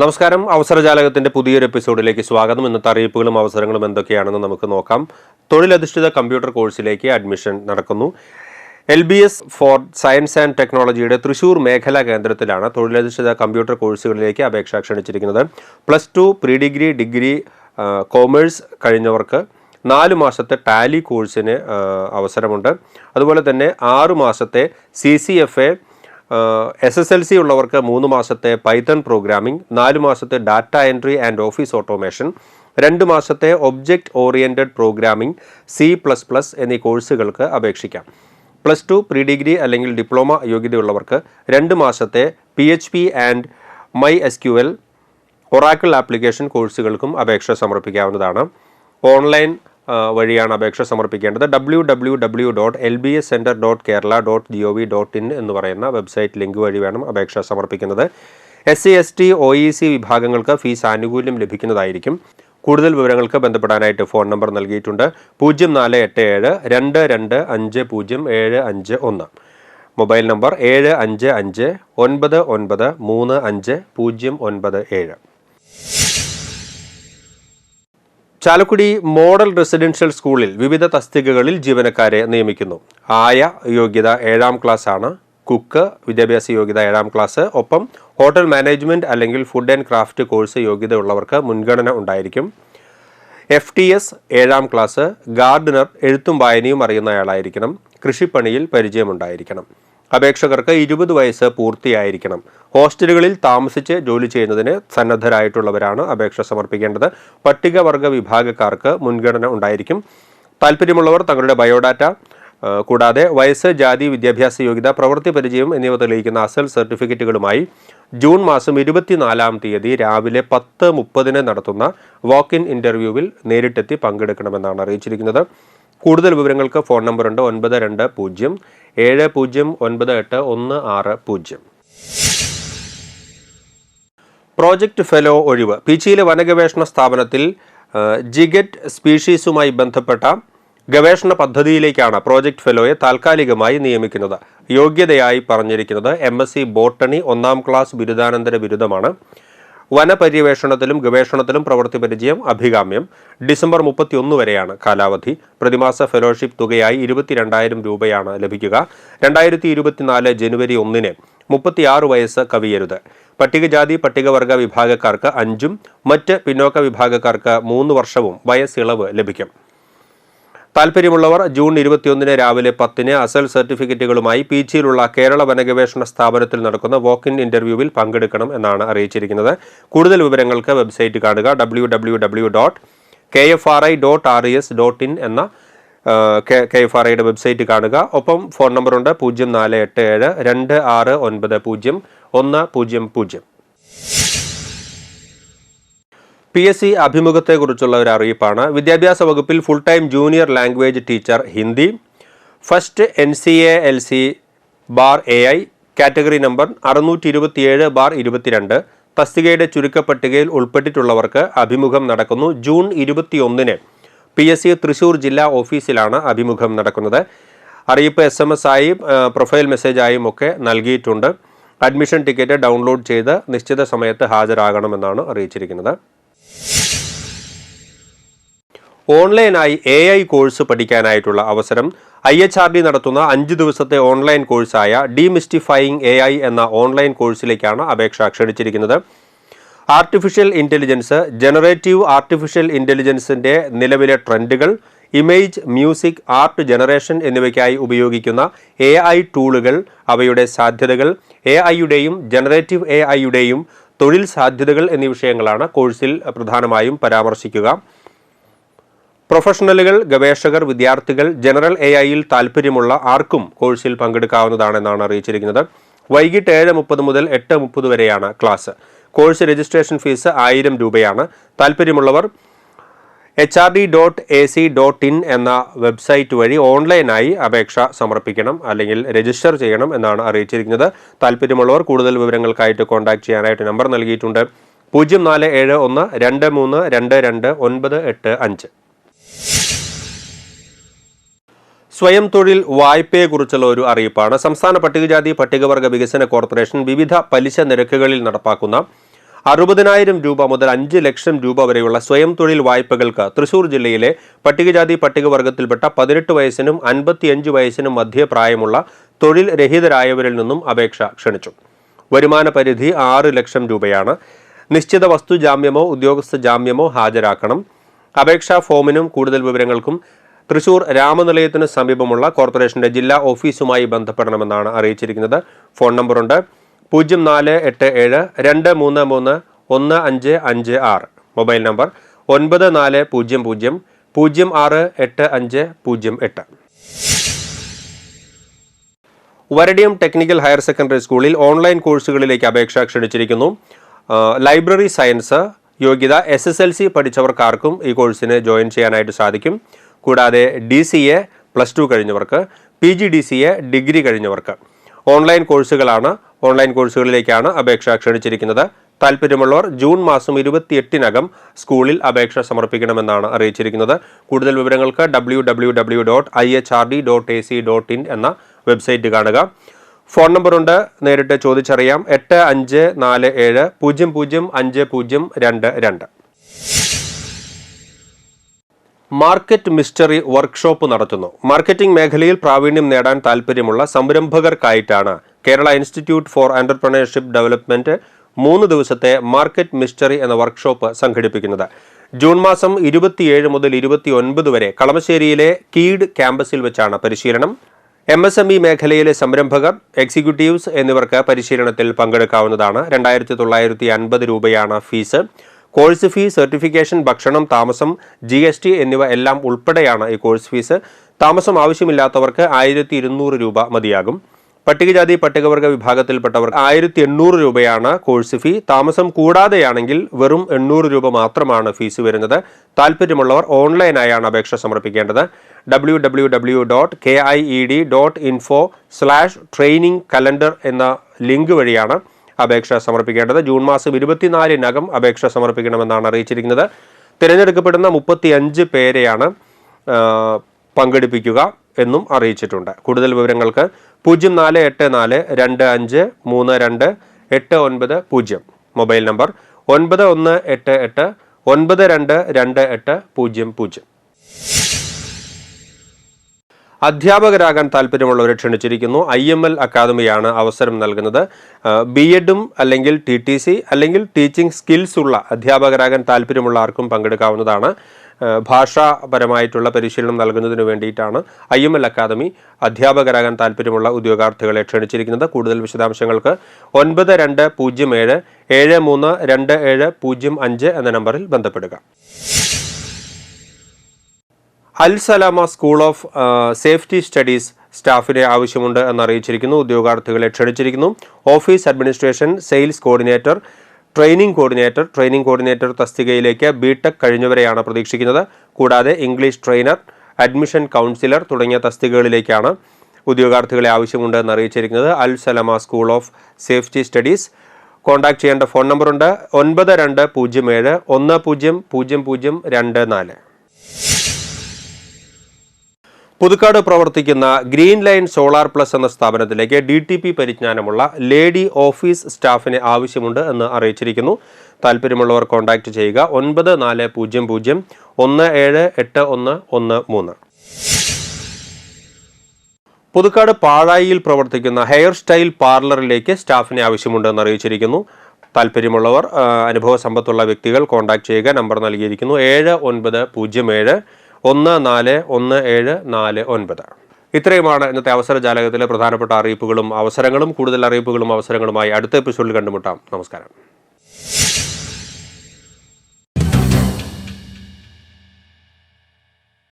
നമസ്കാരം. അവസരജാലകത്തിന്റെ പുതിയൊരു എപ്പിസോഡിലേക്ക് സ്വാഗതം. ഇന്നത്തെ അറിയിപ്പുകളും അവസരങ്ങളും എന്തൊക്കെയാണെന്ന് നമുക്ക് നോക്കാം. തൊഴിലധിഷ്ഠിത കമ്പ്യൂട്ടർ കോഴ്സിലേക്ക് അഡ്മിഷൻ നടക്കുന്നു. L B S for science and ടെക്നോളജിയുടെ തൃശൂർ മേഖലാ കേന്ദ്രത്തിലാണ് തൊഴിലധിഷ്ഠിത കമ്പ്യൂട്ടർ കോഴ്സുകളിലേക്ക് അപേക്ഷ ക്ഷണിച്ചിരിക്കുന്നത്. Plus two pre degree degree commerce കഴിഞ്ഞവർക്ക് നാല് മാസത്തെ ടാലി കോഴ്സിന് അവസരമുണ്ട്. അതുപോലെ തന്നെ ആറുമാസത്തെ C C F A S S L C ഉള്ളവർക്ക് മൂന്ന് മാസത്തെ പൈത്തൺ പ്രോഗ്രാമിംഗ് നാല് മാസത്തെ data entry and office automation രണ്ട് മാസത്തെ object oriented programming C plus plus എന്നീ കോഴ്സുകൾക്ക് അപേക്ഷിക്കാം. പ്ലസ് ടു പ്രീ ഡിഗ്രി അല്ലെങ്കിൽ ഡിപ്ലോമ യോഗ്യതയുള്ളവർക്ക് രണ്ട് മാസത്തെ P H P and my S Q L Oracle application കോഴ്സുകൾക്കും അപേക്ഷ സമർപ്പിക്കാവുന്നതാണ്. ഓൺലൈൻ വഴിയാണ് അപേക്ഷ സമർപ്പിക്കേണ്ടത്. W W W dot L B S centre dot Kerala dot G O V dot in എന്ന് പറയുന്ന വെബ്സൈറ്റ് ലിങ്ക് വഴി വേണം അപേക്ഷ സമർപ്പിക്കുന്നത്. S C S T O E C വിഭാഗങ്ങൾക്ക് ഫീസ് ആനുകൂല്യം ലഭിക്കുന്നതായിരിക്കും. കൂടുതൽ വിവരങ്ങൾക്ക് ബന്ധപ്പെടാനായിട്ട് ഫോൺ നമ്പർ നൽകിയിട്ടുണ്ട്. പൂജ്യം നാല് എട്ട് ഏഴ് രണ്ട് രണ്ട് അഞ്ച് പൂജ്യം ഏഴ് അഞ്ച് ഒന്ന്. മൊബൈൽ നമ്പർ ഏഴ് അഞ്ച് അഞ്ച് ഒൻപത് ഒൻപത് മൂന്ന് അഞ്ച് പൂജ്യം ഒൻപത് ഏഴ്. ചാലക്കുടി മോഡൽ റെസിഡൻഷ്യൽ സ്കൂളിൽ വിവിധ തസ്തികകളിൽ ജീവനക്കാരെ നിയമിക്കുന്നു. ആയ യോഗ്യത ഏഴാം ക്ലാസ് ആണ്. കുക്ക് വിദ്യാഭ്യാസ യോഗ്യത ഏഴാം ക്ലാസ്. ഒപ്പം ഹോട്ടൽ മാനേജ്മെന്റ് അല്ലെങ്കിൽ ഫുഡ് ആൻഡ് ക്രാഫ്റ്റ് കോഴ്സ് യോഗ്യത ഉള്ളവർക്ക് മുൻഗണന ഉണ്ടായിരിക്കും. എഫ് ടി എസ് ഏഴാം ക്ലാസ്. ഗാർഡനർ എഴുത്തും വായനയും അറിയുന്നയാളായിരിക്കണം. കൃഷിപ്പണിയിൽ പരിചയമുണ്ടായിരിക്കണം. അപേക്ഷകർക്ക് ഇരുപത് വയസ്സ് പൂർത്തിയായിരിക്കണം. ഹോസ്റ്റലുകളിൽ താമസിച്ച് ജോലി ചെയ്യുന്നതിന് സന്നദ്ധരായിട്ടുള്ളവരാണ് അപേക്ഷ സമർപ്പിക്കേണ്ടത്. പട്ടികവർഗ വിഭാഗക്കാർക്ക് മുൻഗണന ഉണ്ടായിരിക്കും. താല്പര്യമുള്ളവർ തങ്ങളുടെ ബയോഡാറ്റ കൂടാതെ വയസ്സ് ജാതി വിദ്യാഭ്യാസ യോഗ്യത പ്രവൃത്തി പരിചയം എന്നിവ തെളിയിക്കുന്ന അസൽ സർട്ടിഫിക്കറ്റുകളുമായി ജൂൺ മാസം ഇരുപത്തിനാലാം തീയതി രാവിലെ പത്ത് മുപ്പതിന് നടത്തുന്ന വാക്ക് ഇൻ ഇന്റർവ്യൂവിൽ നേരിട്ടെത്തി പങ്കെടുക്കണമെന്നാണ് അറിയിച്ചിരിക്കുന്നത്. കൂടുതൽ വിവരങ്ങൾക്ക് ഫോൺ നമ്പറുണ്ട് ഒൻപത് രണ്ട് പൂജ്യം ഏഴ് പൂജ്യം ഒൻപത് എട്ട് ഒന്ന് ആറ് പൂജ്യം. പ്രോജക്റ്റ് ഫെലോ ഒഴിവ്. പിച്ചിയിലെ വനഗവേഷണ സ്ഥാപനത്തിൽ ജിഗറ്റ് സ്പീഷീസുമായി ബന്ധപ്പെട്ട ഗവേഷണ പദ്ധതിയിലേക്കാണ് പ്രോജക്റ്റ് ഫെലോയെ താൽക്കാലികമായി നിയമിക്കുന്നത്. യോഗ്യതയായി പറഞ്ഞിരിക്കുന്നത് എം എസ് സി ബോട്ടണി ഒന്നാം ക്ലാസ് ബിരുദാനന്തര ബിരുദമാണ്. വനപര്യവേഷണത്തിലും ഗവേഷണത്തിലും പ്രവൃത്തി പരിചയം അഭികാമ്യം. ഡിസംബർ മുപ്പത്തിയൊന്ന് വരെയാണ് കാലാവധി. പ്രതിമാസ ഫെലോഷിപ്പ് തുകയായി ഇരുപത്തിരണ്ടായിരം രൂപയാണ് ലഭിക്കുക. രണ്ടായിരത്തി ഇരുപത്തിനാല് ജനുവരി ഒന്നിന് മുപ്പത്തിയാറ് വയസ്സ് കവിയരുത്. പട്ടികജാതി പട്ടികവർഗ വിഭാഗക്കാർക്ക് അഞ്ചും മറ്റ് പിന്നോക്ക വിഭാഗക്കാർക്ക് മൂന്ന് വർഷവും വയസ്സിളവ് ലഭിക്കും. താല്പര്യമുള്ളവർ ജൂൺ ഇരുപത്തിയൊന്നിന് രാവിലെ പത്തിന് അസൽ സർട്ടിഫിക്കറ്റുകളുമായി പീച്ചിയിലുള്ള കേരള വനഗവേഷണ സ്ഥാപനത്തിൽ നടക്കുന്ന വോക്ക് ഇൻ ഇന്റർവ്യൂവിൽ പങ്കെടുക്കണം എന്നാണ് അറിയിച്ചിരിക്കുന്നത്. കൂടുതൽ വിവരങ്ങൾക്ക് വെബ്സൈറ്റ് കാണുക. W W W dot K F R I dot R S dot in എന്ന കെ എഫ് ആർ ഐയുടെ വെബ്സൈറ്റ് കാണുക. ഒപ്പം ഫോൺ നമ്പറുണ്ട് പൂജ്യം നാല് എട്ട് ഏഴ് രണ്ട് ആറ് ഒൻപത് പൂജ്യം ഒന്ന് പൂജ്യം പൂജ്യം. പി എസ് സി അഭിമുഖത്തെക്കുറിച്ചുള്ള ഒരു അറിയിപ്പാണ്. വിദ്യാഭ്യാസ വകുപ്പിൽ full time junior language teacher Hindi first N C A L C bar A I category number അറുന്നൂറ്റി ഇരുപത്തിയേഴ് ബാർ ഇരുപത്തിരണ്ട് തസ്തികയുടെ ചുരുക്കപ്പട്ടികയിൽ ഉൾപ്പെട്ടിട്ടുള്ളവർക്ക് അഭിമുഖം നടക്കുന്നു. ജൂൺ ഇരുപത്തിയൊന്നിന് പി എസ് സി തൃശൂർ ജില്ലാ ഓഫീസിലാണ് അഭിമുഖം നടക്കുന്നത്. അറിയിപ്പ് എസ് എം എസ് ആയും പ്രൊഫൈൽ മെസ്സേജായും ഒക്കെ നൽകിയിട്ടുണ്ട്. അഡ്മിഷൻ ടിക്കറ്റ് ഡൗൺലോഡ് ചെയ്ത് നിശ്ചിത സമയത്ത് ഹാജരാകണമെന്നാണ് അറിയിച്ചിരിക്കുന്നത്. ഓൺലൈനായി എ ഐ കോഴ്സ് പഠിക്കാനായിട്ടുള്ള അവസരം. ഐ എച്ച് ആർ ഡി നടത്തുന്ന അഞ്ച് ദിവസത്തെ ഓൺലൈൻ കോഴ്സായ ഡിമിസ്റ്റിഫൈയിങ് എ ഐ എന്ന ഓൺലൈൻ കോഴ്സിലേക്കാണ് അപേക്ഷ ക്ഷണിച്ചിരിക്കുന്നത്. ആർട്ടിഫിഷ്യൽ ഇന്റലിജൻസ് ജനറേറ്റീവ് ആർട്ടിഫിഷ്യൽ ഇന്റലിജൻസിന്റെ നിലവിലെ ട്രെൻഡുകൾ ഇമേജ് മ്യൂസിക് ആർട്ട് ജനറേഷൻ എന്നിവയ്ക്കായി ഉപയോഗിക്കുന്ന എ ഐ ടൂളുകൾ അവയുടെ സാധ്യതകൾ എ ഐയുടെയും ജനറേറ്റീവ് എ ഐയുടെയും തൊഴിൽ സാധ്യതകൾ എന്നീ വിഷയങ്ങളാണ് കോഴ്സിൽ പ്രധാനമായും പരാമർശിക്കുക. പ്രൊഫഷണലുകൾ ഗവേഷകർ വിദ്യാർത്ഥികൾ ജനറൽ എ ഐയിൽ താല്പര്യമുള്ള ആർക്കും കോഴ്സിൽ പങ്കെടുക്കാവുന്നതാണെന്നാണ് അറിയിച്ചിരിക്കുന്നത്. വൈകിട്ട് ഏഴ് മുപ്പത് മുതൽ എട്ട് മുപ്പത് വരെയാണ് ക്ലാസ്. കോഴ്സ് രജിസ്ട്രേഷൻ ഫീസ് ആയിരം രൂപയാണ്. താല്പര്യമുള്ളവർ H R D dot A C dot in എന്ന വെബ്സൈറ്റ് വഴി ഓൺലൈനായി അപേക്ഷ സമർപ്പിക്കണം അല്ലെങ്കിൽ രജിസ്റ്റർ ചെയ്യണം എന്നാണ് അറിയിച്ചിരിക്കുന്നത്. താല്പര്യമുള്ളവർ കൂടുതൽ വിവരങ്ങൾക്കായിട്ട് കോൺടാക്ട് ചെയ്യാനായിട്ട് നമ്പർ നൽകിയിട്ടുണ്ട്. പൂജ്യം നാല് ഏഴ് ഒന്ന് രണ്ട് മൂന്ന് രണ്ട് രണ്ട് ഒൻപത് എട്ട് അഞ്ച്. സ്വയം തൊഴിൽ വായ്പയെക്കുറിച്ചുള്ള ഒരു അറിയിപ്പാണ്. സംസ്ഥാന പട്ടികജാതി പട്ടികവർഗ വികസന കോർപ്പറേഷൻ വിവിധ പലിശ നിരക്കുകളിൽ നടപ്പാക്കുന്ന അറുപതിനായിരം രൂപ മുതൽ അഞ്ച് ലക്ഷം രൂപ വരെയുള്ള സ്വയം തൊഴിൽ വായ്പകൾക്ക് തൃശൂർ ജില്ലയിലെ പട്ടികജാതി പട്ടികവർഗത്തിൽപ്പെട്ട പതിനെട്ട് വയസ്സിനും അൻപത്തിയഞ്ച് വയസ്സിനും മധ്യ പ്രായമുള്ള തൊഴിൽ രഹിതരായവരിൽ നിന്നും അപേക്ഷ ക്ഷണിച്ചു. വരുമാന പരിധി ആറ് ലക്ഷം രൂപയാണ്. നിശ്ചിത വസ്തു ജാമ്യമോ ഉദ്യോഗസ്ഥ ജാമ്യമോ ഹാജരാക്കണം. അപേക്ഷാ ഫോമിനും കൂടുതൽ വിവരങ്ങൾക്കും തൃശൂർ രാമനിലയത്തിന് സമീപമുള്ള കോർപ്പറേഷന്റെ ജില്ലാ ഓഫീസുമായി ബന്ധപ്പെടണമെന്നാണ് അറിയിച്ചിരിക്കുന്നത്. ഫോൺ നമ്പറുണ്ട് പൂജ്യം നാല് എട്ട് ഏഴ് രണ്ട് മൂന്ന് മൂന്ന് ഒന്ന് അഞ്ച് അഞ്ച് ആറ്. മൊബൈൽ നമ്പർ ഒൻപത് നാല് പൂജ്യം പൂജ്യം പൂജ്യം ആറ് എട്ട് അഞ്ച് പൂജ്യം എട്ട്. വരടിയം ടെക്നിക്കൽ ഹയർ സെക്കൻഡറി സ്കൂളിൽ ഓൺലൈൻ കോഴ്സുകളിലേക്ക് അപേക്ഷ ക്ഷണിച്ചിരിക്കുന്നു. ലൈബ്രറി സയൻസ് യോഗ്യത എസ് എസ് എൽ സി പഠിച്ചവർക്കാർക്കും ഈ കോഴ്സിന് ജോയിൻ ചെയ്യാനായിട്ട് സാധിക്കും. കൂടാതെ D C A plus two കഴിഞ്ഞവർക്ക് P G D C A degree കഴിഞ്ഞവർക്ക്. Online കോഴ്സുകളാണ് ഓൺലൈൻ കോഴ്സുകളിലേക്കാണ് അപേക്ഷ ക്ഷണിച്ചിരിക്കുന്നത്. താല്പര്യമുള്ളവർ ജൂൺ മാസം ഇരുപത്തിയെട്ടിനകം സ്കൂളിൽ അപേക്ഷ സമർപ്പിക്കണമെന്നാണ് അറിയിച്ചിരിക്കുന്നത്. കൂടുതൽ വിവരങ്ങൾക്ക് W W W dot I H R D dot A C dot in എന്ന വെബ്സൈറ്റ് കാണുക. ഫോൺ നമ്പറുണ്ട് നേരിട്ട് ചോദിച്ചറിയാം. എട്ട് അഞ്ച് നാല് ഏഴ് പൂജ്യം പൂജ്യം അഞ്ച് പൂജ്യം രണ്ട് രണ്ട്. മാർക്കറ്റ് മിസ്റ്ററി വർക്ക്ഷോപ്പ് നടത്തുന്നു. മാർക്കറ്റിംഗ് മേഖലയിൽ പ്രാവീണ്യം നേടാൻ താൽപ്പര്യമുള്ള സംരംഭകർക്കായിട്ടാണ് Kerala institute for entrepreneurship development മൂന്ന് ദിവസത്തെ മാർക്കറ്റ് മിസ്റ്ററി എന്ന വർക്ക്ഷോപ്പ് സംഘടിപ്പിക്കുന്നത്. ജൂൺ മാസം ഇരുപത്തിയേഴ് മുതൽ ഇരുപത്തി വരെ കളമശ്ശേരിയിലെ കീഡ് ക്യാമ്പസിൽ വെച്ചാണ് പരിശീലനം. എം എസ് എം ഇ മേഖലയിലെ സംരംഭകർ എക്സിക്യൂട്ടീവ്സ് എന്നിവർക്ക് പരിശീലനത്തിൽ പങ്കെടുക്കാവുന്നതാണ്. രണ്ടായിരത്തി തൊള്ളായിരത്തി അൻപത് രൂപയാണ് ഫീസ്. കോഴ്സ് ഫീ സർട്ടിഫിക്കേഷൻ ഭക്ഷണം താമസം ജി എസ് ടി എന്നിവ എല്ലാം ഉൾപ്പെടെയാണ് ഈ കോഴ്സ് ഫീസ്. താമസം ആവശ്യമില്ലാത്തവർക്ക് ആയിരത്തി ഇരുന്നൂറ് രൂപ മതിയാകും. പട്ടികജാതി പട്ടികവർഗ വിഭാഗത്തിൽപ്പെട്ടവർ ആയിരത്തി എണ്ണൂറ് രൂപയാണ് കോഴ്സ് ഫീ. താമസം കൂടാതെയാണെങ്കിൽ വെറും എണ്ണൂറ് രൂപ മാത്രമാണ് ഫീസ് വരുന്നത്. താല്പര്യമുള്ളവർ ഓൺലൈനായാണ് അപേക്ഷ സമർപ്പിക്കേണ്ടത്. W W W dot K I E D dot info slash training calendar എന്ന ലിങ്ക് വഴിയാണ് അപേക്ഷ സമർപ്പിക്കേണ്ടത്. ജൂൺ മാസം ഇരുപത്തിനാലിനകം അപേക്ഷ സമർപ്പിക്കണമെന്നാണ് അറിയിച്ചിരിക്കുന്നത്. തിരഞ്ഞെടുക്കപ്പെടുന്ന മുപ്പത്തിയഞ്ച് പേരെയാണ് പങ്കെടുപ്പിക്കുക എന്നും അറിയിച്ചിട്ടുണ്ട്. കൂടുതൽ വിവരങ്ങൾക്ക് പൂജ്യം നാല് എട്ട് നാല് രണ്ട് അഞ്ച് മൂന്ന് രണ്ട് എട്ട് ഒൻപത് പൂജ്യം. മൊബൈൽ നമ്പർ ഒൻപത് ഒന്ന് എട്ട് എട്ട് ഒൻപത് രണ്ട് രണ്ട് എട്ട് പൂജ്യം പൂജ്യം. അധ്യാപകരാകാൻ താല്പര്യമുള്ളവരെ ക്ഷണിച്ചിരിക്കുന്നു. ഐ എം എൽ അക്കാദമിയാണ് അവസരം നൽകുന്നത്. ബി എഡും അല്ലെങ്കിൽ ടി ടി സി അല്ലെങ്കിൽ ടീച്ചിങ് സ്കിൽസ് ഉള്ള അധ്യാപകരാകാൻ താല്പര്യമുള്ള ആർക്കും പങ്കെടുക്കാവുന്നതാണ്. ഭാഷാപരമായിട്ടുള്ള പരിശീലനം നൽകുന്നതിന് വേണ്ടിയിട്ടാണ് ഐ എം എൽ അക്കാദമി അധ്യാപകരാകാൻ താല്പര്യമുള്ള ഉദ്യോഗാർത്ഥികളെ ക്ഷണിച്ചിരിക്കുന്നത്. കൂടുതൽ വിശദാംശങ്ങൾക്ക് ഒൻപത് രണ്ട് പൂജ്യം ഏഴ് ഏഴ് മൂന്ന് രണ്ട് ഏഴ് പൂജ്യം അഞ്ച് എന്ന നമ്പറിൽ ബന്ധപ്പെടുക. Al Salama school of safety studies സ്റ്റാഫിനെ ആവശ്യമുണ്ട് എന്നറിയിച്ചിരിക്കുന്നു. ഉദ്യോഗാർത്ഥികളെ ക്ഷണിച്ചിരിക്കുന്നു. Office administration sales coordinator training coordinator training coordinator തസ്തികയിലേക്ക് ബി ടെക് കഴിഞ്ഞവരെയാണ് പ്രതീക്ഷിക്കുന്നത്. കൂടാതെ ഇംഗ്ലീഷ് ട്രെയിനർ അഡ്മിഷൻ കൗൺസിലർ തുടങ്ങിയ തസ്തികകളിലേക്കാണ് ഉദ്യോഗാർത്ഥികളെ ആവശ്യമുണ്ട് എന്നറിയിച്ചിരിക്കുന്നത് Al Salama school of safety studies. Contact ചെയ്യേണ്ട ഫോൺ നമ്പറുണ്ട് ഒൻപത് രണ്ട് പൂജ്യം ഏഴ് ഒന്ന് പൂജ്യം പൂജ്യം പൂജ്യം രണ്ട് നാല്. പുതുക്കാട് പ്രവർത്തിക്കുന്ന ഗ്രീൻ ലൈൻ സോളാർ പ്ലസ് എന്ന സ്ഥാപനത്തിലേക്ക് ഡി ടി പി പരിജ്ഞാനമുള്ള ലേഡി ഓഫീസ് സ്റ്റാഫിനെ ആവശ്യമുണ്ട് എന്ന് അറിയിച്ചിരിക്കുന്നു. താല്പര്യമുള്ളവർ കോൺടാക്ട് ചെയ്യുക ഒൻപത് നാല് പൂജ്യം പൂജ്യം ഒന്ന് ഏഴ് എട്ട് ഒന്ന് ഒന്ന് മൂന്ന്. പുതുക്കാട് പാഴായിയിൽ പ്രവർത്തിക്കുന്ന ഹെയർ സ്റ്റൈൽ പാർലറിലേക്ക് സ്റ്റാഫിനെ ആവശ്യമുണ്ടെന്ന് അറിയിച്ചിരിക്കുന്നു. താല്പര്യമുള്ളവർ അനുഭവ സമ്പത്തുള്ള വ്യക്തികൾ കോൺടാക്ട് ചെയ്യുക. നമ്പർ നൽകിയിരിക്കുന്നു ഏഴ് ഒൻപത് പൂജ്യം ഏഴ് ഒന്ന് നാല് ഒന്ന് ഏഴ് നാല് ഒൻപത്. ഇത്രയുമാണ് ഇന്നത്തെ അവസര ജാലകത്തിലെ പ്രധാനപ്പെട്ട അറിയിപ്പുകളും അവസരങ്ങളും കൂടുതൽ അറിയിപ്പുകളും അവസരങ്ങളുമായി അടുത്ത എപ്പിസോഡിൽ കണ്ടുമുട്ടാം. നമസ്കാരം.